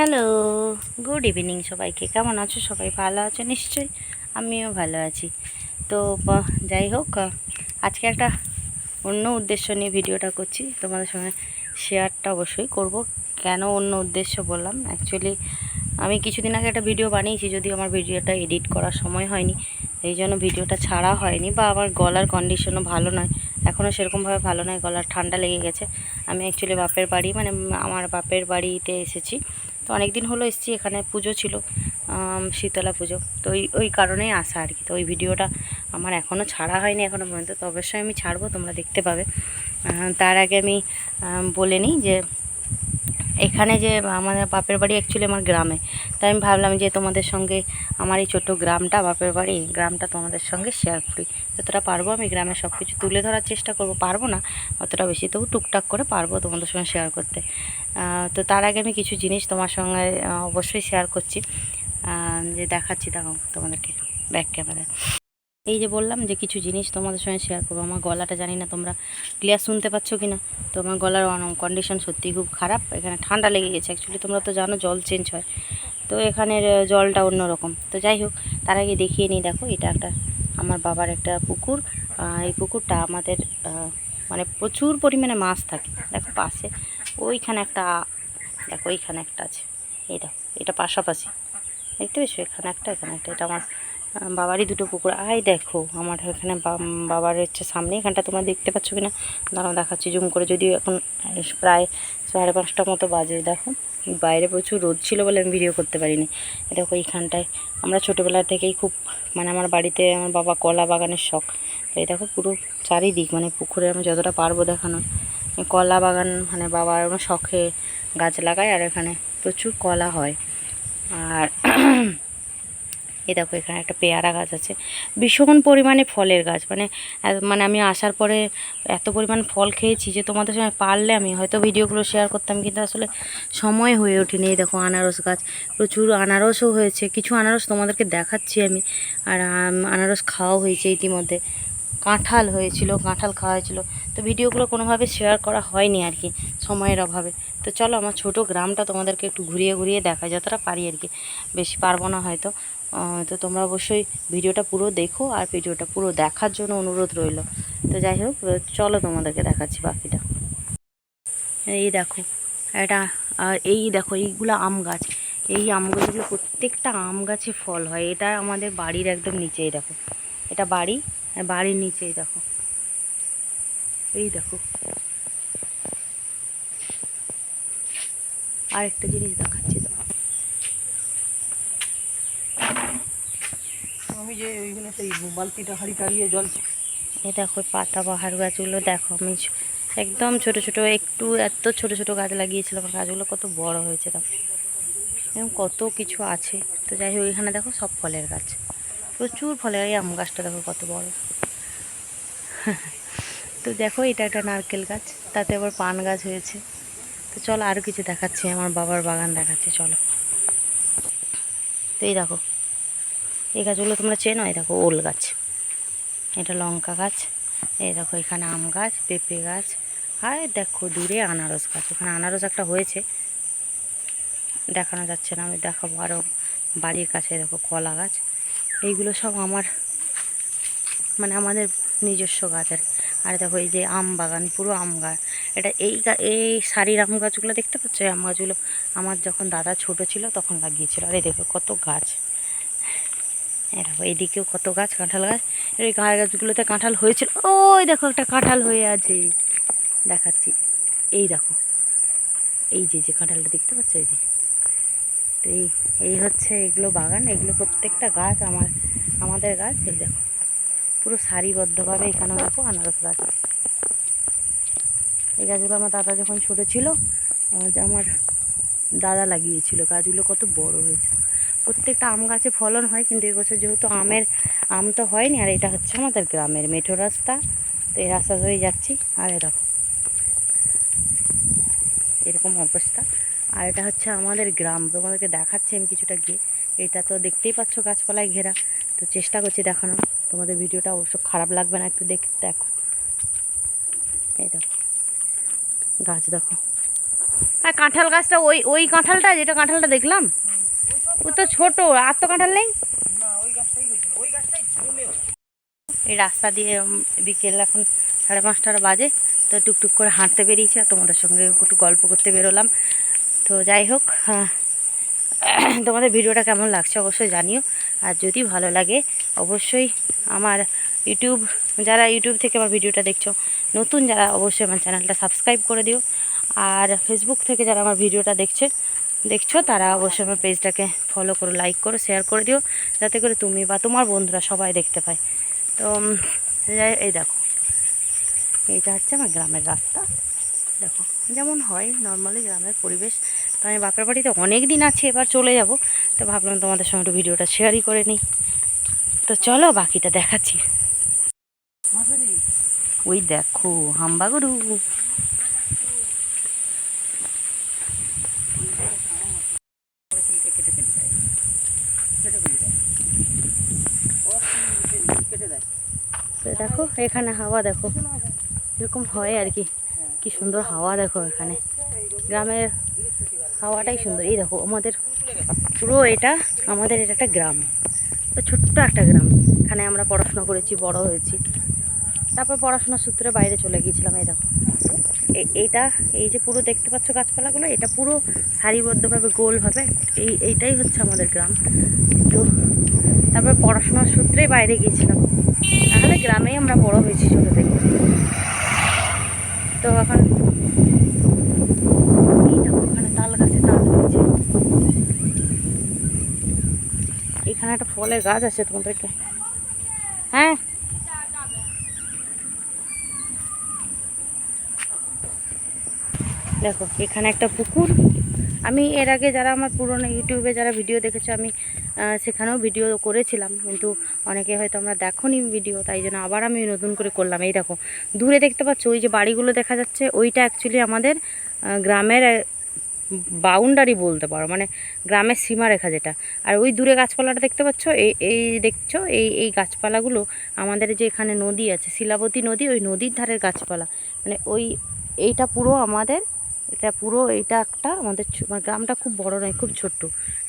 Hello good evening সবাইকে। কেমন আছো? সবাই ভালো আছো? নিশ্চয়ই আমিও ভালো আছি। তো যাই হোক, আজকে একটা অন্য উদ্দেশ্য নিয়ে ভিডিওটা করছি। তোমাদের সঙ্গে শেয়ারটা অবশ্যই করব। কেন অন্য উদ্দেশ্য বললাম? অ্যাকচুয়ালি আমি কিছুদিন আগে একটা ভিডিও বানিয়েছি, যদিও আমার ভিডিওটা এডিট করার সময় হয়নি। এই জন্য ভিডিওটা ছাড়া হয়নি, বা, আমার গলার কন্ডিশনও ভালো নয়। এখনও সেরকমভাবে ভালো নয়, গলার ঠান্ডা লেগে গেছে। আমি অ্যাকচুয়ালি বাপের বাড়ি মানে আমার বাপের বাড়িতে এসেছি। তো অনেক দিন হলো এসছি, এখানে পুজো ছিল শীতলা পুজো। তো ওই ওই কারণেই আসা আর কি। তো ওই ভিডিওটা আমার এখনও ছাড়া হয়নি এখনও পর্যন্ত, তো অবশ্যই আমি ছাড়বো, তোমরা দেখতে পাবে। তার আগে আমি, বলে নিই যে এখানে যে আমাদের বাপের বাড়ি অ্যাকচুয়ালি আমার গ্রামে। তাই আমি ভাবলাম যে তোমাদের সঙ্গে আমার এই ছোট্ট গ্রামটা, বাপের বাড়ি গ্রামটা তোমাদের সঙ্গে শেয়ার করি। যতটা পারব আমি গ্রামে সব কিছু তুলে ধরার চেষ্টা করব। পারব না, অতটা বেশি তবু টুকটাক করে পারব তোমাদের সঙ্গে শেয়ার করতে। তো তার আগে আমি কিছু জিনিস তোমার সঙ্গে অবশ্যই শেয়ার করছি। যে দেখাচ্ছি দেখো তোমাদেরকে ব্যাক ক্যামেরায় এই যে বললাম যে কিছু জিনিস তোমাদের সঙ্গে শেয়ার করব। আমার গলাটা জানি না তোমরা ক্লিয়ার শুনতে পাচ্ছ কি না তো আমার গলার কন্ডিশন সত্যি খুব খারাপ। এখানে ঠান্ডা লেগে গেছে। অ্যাকচুয়ালি তোমরা তো জানো জল চেঞ্জ হয়। তো এখানের জলটা অন্যরকম। তো যাই হোক, তার আগে দেখিয়ে নিই। দেখো, এটা একটা আমার বাবার একটা পুকুর। এই পুকুরটা আমাদের মানে প্রচুর পরিমাণে মাছ থাকে। দেখো, পাশে ওইখানে একটা, দেখো, ওইখানে একটা আছে। এই দেখো, এটা পাশাপাশি। দেখতে পেয়েছ? এখানে একটা এখানে একটা। এটা আমার বাবারই দুটো পুকুর আয় দেখো, আমার এখানে বাবার হচ্ছে সামনে। এখানটা তোমরা দেখতে পাচ্ছ কি না দাঁড়াও, দেখাচ্ছি জুম করে। যদিও এখন প্রায় সাড়ে পাঁচটা মতো বাজে। দেখো, বাইরে প্রচুর রোদ ছিল বলে আমি ভিডিও করতে পারিনি। দেখো, এইখানটায় আমরা ছোটোবেলা থেকেই খুব মানে আমার বাড়িতে আমার বাবা কলা বাগানের শখ। তো এই দেখো, পুরো চারিদিক মানে পুকুরে আমি যতটা পারব দেখানো। কলা বাগান মানে বাবার শখে গাছ লাগায় আর এখানে প্রচুর কলা হয়। আর এই দেখো এখানে একটা পেয়ারা গাছ আছে। ভীষণ পরিমাণে ফলের গাছ। মানে মানে আমি আসার পরে এত পরিমাণ ফল খেয়েছি যে তোমাদের সঙ্গে পারলে আমি, হয়তো ভিডিওগুলো শেয়ার করতাম, কিন্তু আসলে সময় হয়ে ওঠেনি। এই দেখো আনারস গাছ, প্রচুর আনারসও হয়েছে। কিছু আনারস তোমাদেরকে দেখাচ্ছি আমি। আর আনারস খাওয়া হয়েছে ইতিমধ্যে। কাঁঠাল হয়েছিল, কাঁঠাল খাওয়া হয়েছিল। তো ভিডিওগুলো কোনোভাবে শেয়ার করা হয়নি আর কি, সময়ের অভাবে। তো চলো, আমার ছোট গ্রামটা তোমাদেরকে একটু ঘুরিয়ে ঘুরিয়ে দেখা যতটা পারি আর কি। বেশি পারব না হয়তো। তো তোমরা অবশ্যই ভিডিওটা পুরো দেখো আর ভিডিওটা পুরো দেখার জন্য অনুরোধ রইল। তো যাই হোক চলো তোমাদেরকে দেখাচ্ছি বাকিটা। এই দেখো, এটা, আর এই দেখো, এইগুলো আম গাছ। এই আম গাছগুলো প্রত্যেকটা আম গাছে ফল হয়। এটা আমাদের বাড়ির একদম নিচেই দেখো। এটা বাড়ি, আর বাড়ির নিচেই দেখো। এই দেখো। আর একটা জিনিস দেখাচ্ছি তো আমি যে ওইখানে সেই বালতিটা হাঁড়ি জল এই দেখো পাতা বাহার গাছগুলো, দেখো আমি একদম ছোট ছোট, একটু এত ছোট ছোট গাছ লাগিয়েছিলাম গাছগুলো কত বড় হয়েছে দেখো। কত কিছু আছে। তো যাই হোক, এখানে দেখো সব ফলের গাছ। প্রচুর ফলের, এই আম গাছটা দেখো কত বড়। তো দেখো, এটা একটা নারকেল গাছ, তাতে আবার পান গাছ হয়েছে। তো চলো আরও কিছু দেখাচ্ছি, আমার বাবার বাগান দেখাচ্ছি, চলো। তো এই দেখো এই গাছগুলো তোমরা চেনো? এই দেখো ওল গাছ। এটা লঙ্কা গাছ। এই দেখো এখানে আম গাছ, পেঁপে গাছ, আর দেখো দূরে আনারস গাছ। ওখানে আনারস একটা হয়েছে। দেখানো যাচ্ছে না, আমি দেখাবো আরও বাড়ির কাছে, দেখো কলা গাছ। এইগুলো সব আমার মানে আমাদের নিজস্ব গাছের। আর দেখো এই যে আম বাগান, পুরো আম গাছ এটা এই এই সারির আম গাছগুলো দেখতে পাচ্ছ? আম গাছগুলো আমার যখন দাদা ছোট ছিল, তখন লাগিয়েছিল। আর এই দেখো কত গাছ। দেখো এইদিকেও কত গাছ, কাঁঠাল গাছ। এই গাছ গাছগুলোতে কাঁঠাল হয়েছিল। ওই দেখো একটা কাঁঠাল হয়ে আছে। দেখাচ্ছি। এই দেখো। এই যে যে কাঁঠালটা দেখতে পাচ্ছ? এই যে। তো এই এই হচ্ছে এগুলো বাগান। এগুলো প্রত্যেকটা গাছ আমার, আমাদের গাছ। এই দেখো। পুরো সারিবদ্ধভাবে এখানে দেখো আনারস গাছ। এই গাছগুলো আমার দাদা যখন ছোটো ছিল আমার দাদা লাগিয়েছিল। গাছগুলো কত বড় হয়েছে প্রত্যেকটা আম গাছে ফলন হয়, কিন্তু এবছর যেহেতু আমের আম তো হয়নি, আর এটা হচ্ছে আমাদের গ্রামের মেঠো রাস্তা, তো এই রাস্তা ধরেই যাচ্ছি। আর এ দেখো, এরকম অবস্থা। আর এটা হচ্ছে আমাদের গ্রাম, তোমাদেরকে দেখাচ্ছি আমি কিছুটা গিয়ে। এটা তো দেখতেই পাচ্ছ গাছপালায় ঘেরা, তো চেষ্টা করছি দেখানো তোমাদের ভিডিওটা অবশ্য খারাপ লাগবে না একটু দেখ দেখো। এই দেখো, গাছ দেখো। আর কাঁঠাল গাছটা, ওই ওই কাঁঠালটা, যেটা কাঁঠালটা দেখলাম? ও তো ছোট আর তো কাঁঠাল নেই? এই রাস্তা দিয়ে বিকেল এখন সাড়ে পাঁচটার বাজে তো টুকটুক করে হাঁটতে বেরিয়েছি আর তোমাদের সঙ্গে একটু গল্প করতে বেরোলাম। তো যাই হোক হ্যাঁ, তোমাদের ভিডিওটা কেমন লাগছে অবশ্যই জানিও আর যদি ভালো লাগে অবশ্যই আমার ইউটিউব যারা ইউটিউব থেকে আমার ভিডিওটা দেখছ নতুন যারা অবশ্যই আমার চ্যানেলটা সাবস্ক্রাইব করে দিও। আর ফেসবুক থেকে যারা আমার ভিডিওটা দেখছে দেখছ, তারা অবশ্যই আমার পেজটাকে ফলো করো লাইক করো শেয়ার করে দিও, যাতে করে তুমি বা তোমার বন্ধুরা সবাই দেখতে পায়। তো এই দেখো। এইটা হচ্ছে আমার গ্রামের রাস্তা। দেখো, যেমন হয় নর্মালি গ্রামের পরিবেশ। তো আমি বাপের বাড়িতে অনেক দিন আছি, এবার চলে যাব। তো ভাবলাম তোমাদের সঙ্গে একটু ভিডিওটা শেয়ারই করে নিই। তো চলো, বাকিটা দেখাচ্ছি। ওই দেখো হাম্বা গরু কেটে ফেলি যায় কেটে ফেলি যায় ও কেটে দেয় তো দেখো, এখানে হাওয়া দেখো। এরকম হয় আর কি। কি সুন্দর হাওয়া দেখো এখানে। গ্রামের হাওয়াটাই সুন্দর। এই দেখো, আমাদের পুরো এটা, আমাদের এটা একটা গ্রাম। তো ছোট্ট একটা গ্রাম। এখানে আমরা পড়াশোনা করেছি, বড় হয়েছি। তারপর পড়াশোনার সূত্রে বাইরে চলে গিয়েছিলাম, এই দেখো। এই- এইটা, এই যে পুরো দেখতে পাচ্ছ গাছপালাগুলো, এটা পুরো সারিবদ্ধভাবে গোলভাবে এই, এইটাই হচ্ছে আমাদের গ্রাম। তো তারপর পড়াশোনার সূত্রেই বাইরে গিয়েছিলাম। তাহলে গ্রামেই আমরা বড় হয়েছি ছোটো থেকে তো এখন এখানে একটা ফলের গাছ আছে তোমাদেরকে। হ্যাঁ? দেখো, এখানে একটা পুকুর। আমি এর আগে যারা আমার পুরনো ইউটিউবে যারা ভিডিও দেখেছ, আমি সেখানেও ভিডিও করেছিলাম। কিন্তু অনেকে হয়তো আমরা দেখোনি ভিডিও তাই জন্য আবার আমি নতুন করে করলাম। এই দেখো, দূরে দেখতে পাচ্ছ, ওই যে বাড়িগুলো দেখা যাচ্ছে, ওইটা অ্যাকচুয়ালি আমাদের গ্রামের বাউন্ডারি বলতে পারো মানে গ্রামের সীমারেখা যেটা। আর ওই দূরে গাছপালাটা দেখতে পাচ্ছ এই এই দেখছ, এই এই গাছপালাগুলো আমাদের যে এখানে নদী আছে, শিলাবতী নদী, ওই নদীর ধারের গাছপালা। মানে ওই, এইটা পুরো আমাদের এটা পুরো, এটা একটা আমাদের মানে গ্রামটা খুব বড় নয়, খুব ছোট্ট।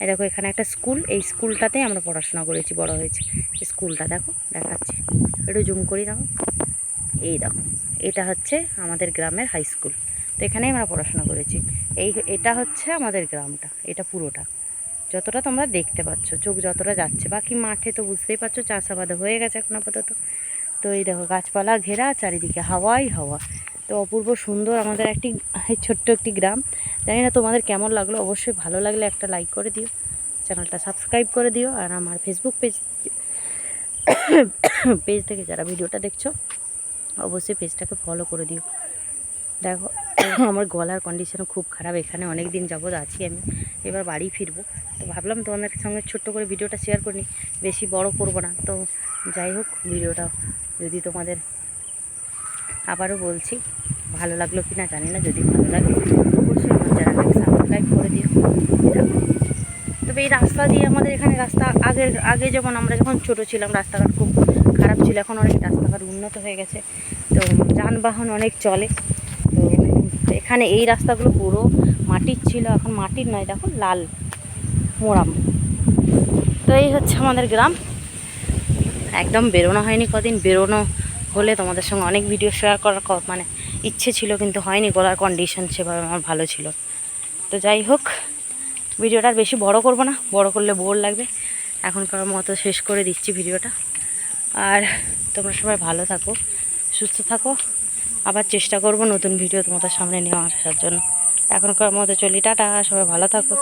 এই দেখো, এখানে একটা স্কুল, এই স্কুলটাতেই আমরা পড়াশোনা করেছি, বড় হয়েছে। স্কুলটা দেখো, দেখাচ্ছি। একটু জুম করি দেখো এই দেখো, এটা হচ্ছে আমাদের গ্রামের হাই স্কুল। তো এখানেই আমরা পড়াশোনা করেছি। এই এটা হচ্ছে আমাদের গ্রামটা, এটা পুরোটা। যতটা তোমরা দেখতে পাচ্ছ, চোখ যতটা যাচ্ছে, বাকি মাঠে তো বুঝতেই পারছ চাষাবাদ হয়ে গেছে এখন আপাতত। তো এই দেখো, গাছপালা ঘেরা, চারিদিকে হাওয়াই হাওয়া। তো অপূর্ব সুন্দর আমাদের একটি ছোট্ট একটি গ্রাম। জানি না তোমাদের কেমন লাগল, অবশ্যই ভালো লাগলে একটা লাইক করে দিও। চ্যানেলটা সাবস্ক্রাইব করে দিও আর আমার ফেসবুক পেজ পেজ থেকে যারা ভিডিওটা দেখছ, অবশ্যই পেজটাকে ফলো করে দিও। দেখো, আমার গলার কন্ডিশন খুব খারাপ, এখানে অনেক দিন যাবৎ আছি আমি, এবার বাড়ি ফিরবো। তো ভাবলাম তোমাদের সঙ্গে ছোট্ট করে ভিডিওটা শেয়ার করি, বেশি বড় করব না। তো যাই হোক, ভিডিওটা যদি তোমাদের আবারও বলছি, ভালো লাগল কি না জানি না, যদি ভালো লাগে অবশ্যই আমার চ্যানেলটাকে সাবস্ক্রাইব করে দিও। তবে এই রাস্তা দিয়ে আমাদের এখানে রাস্তা আগের, আগে যেমন আমরা যখন ছোট ছিলাম, রাস্তাঘাট খুব খারাপ ছিল, এখন অনেক রাস্তাঘাট উন্নত হয়ে গেছে। তো যানবাহন অনেক চলে। তো এখানে এই রাস্তাগুলো পুরো মাটির ছিল, এখন মাটির নয়, দেখো লাল, মোরাম। তো এই হচ্ছে আমাদের গ্রাম। একদম বেরোনো হয়নি কদিন, বেরোনো হলে তোমাদের সঙ্গে অনেক ভিডিও শেয়ার করার মানে ইচ্ছে ছিল, কিন্তু হয়নি গলার কন্ডিশন সেভাবে আমার ভালো ছিল। তো যাই হোক ভিডিওটা আর বেশি বড় করব না, বড় করলে বোর লাগবে। এখনকার মতো শেষ করে দিচ্ছি ভিডিওটা আর তোমরা সবাই ভালো থাকো, সুস্থ থাকো। আবার চেষ্টা করব নতুন ভিডিও তোমাদের সামনে নিয়ে আসার জন্য। এখনকার মতো চলি, টাটা, সবাই ভালো থাকো।